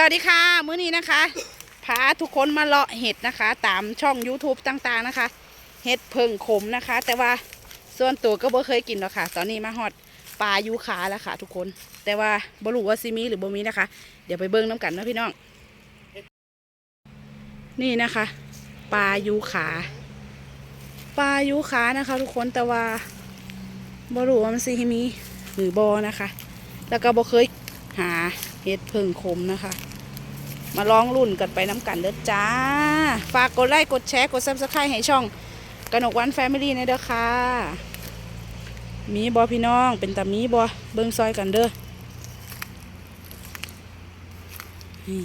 สวัสดีค่ะ มื้อนี้นะคะพาทุกคนมาเลาะเห็ดนะคะ ตามช่อง YouTube ต่างๆนะคะ เห็ดเพิ่งขมนะคะ แต่ว่าส่วนตัวก็บ่เคยกินหรอกค่ะ ตอนนี้มาฮอดปลายูขาแล้วค่ะ ทุกคน แต่ว่าบ่รู้ว่าซิมีหรือบ่มีนะคะ เดี๋ยวไปเบิ่งน้ำกันนะพี่น้อง นี่นะคะปลายูขาปลายูขานะคะ ทุกคนแต่ว่าบ่รู้ว่ามันซิมีหรือบ่นะคะ แล้วก็บ่เคยหา เห็ดเพิงขมนะคะ มาลองรุ่นกันไปน้ำกันเด้อจ้า ฝากกดไลค์กดแชร์กดซับสไครต์ให้ช่องกนกวันแฟมิลี่ในเด้อค่ะ มีบอพี่น้องเป็นตามีบอเบิ้งซอยกันเด้อนี่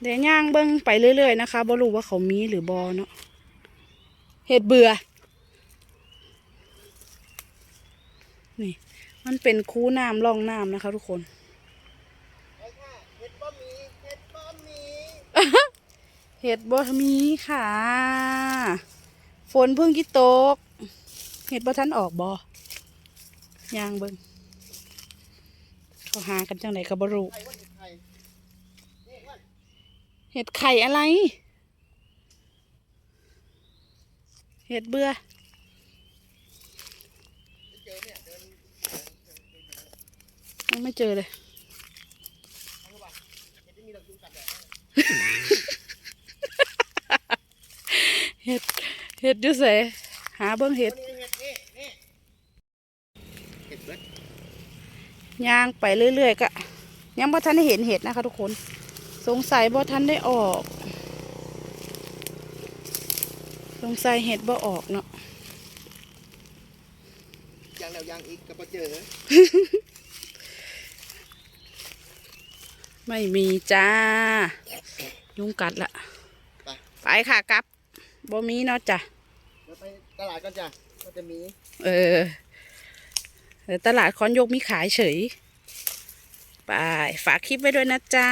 เดี๋ยวย่างเบิ้งไปเรื่อยๆนะคะบ่รู้ว่าเขามีหรือบอเนาะเห็ดเบื่อ นี่ มันเป็นคูน้ำร่องน้ำนะคะ ทุกคนเห็ดบะหมี่เห็ดบะหมี่เห็ดบอมีค่ะ ฝนเพิ่งกี่ตก เห็ดบอทันออกบยางเบิงเขาหากันจังไหนกับบรูไข่ว่าเห็ดไข่นี่ว่าเห็ดไข่อะไร เห็ดเบื่อเจอเนี่ ยังไม่เจอเลยเห็ดเห็ดยุ่เสหาเบิ้งเห็ดย่างไปเรื่อยๆก็ยังบ่ทันได้เห็นเห็ดนะคะทุกคน สงสัยบ่ทันได้ออก สงสัยเห็ดบ่ออกเนาะยางแล้วยางอีกก็บ่เจอ ไม่มีจ้า ยุงกัดละไป ไปค่ะกลับบ่มีเนาะจ้ะ เดี๋ยวไปตลาดกันจ้ะก็จะมีเออเดี๋ยวตลาดคอนยกมีขายเฉย ไป ฝากคลิปไว้ด้วยนะจ้า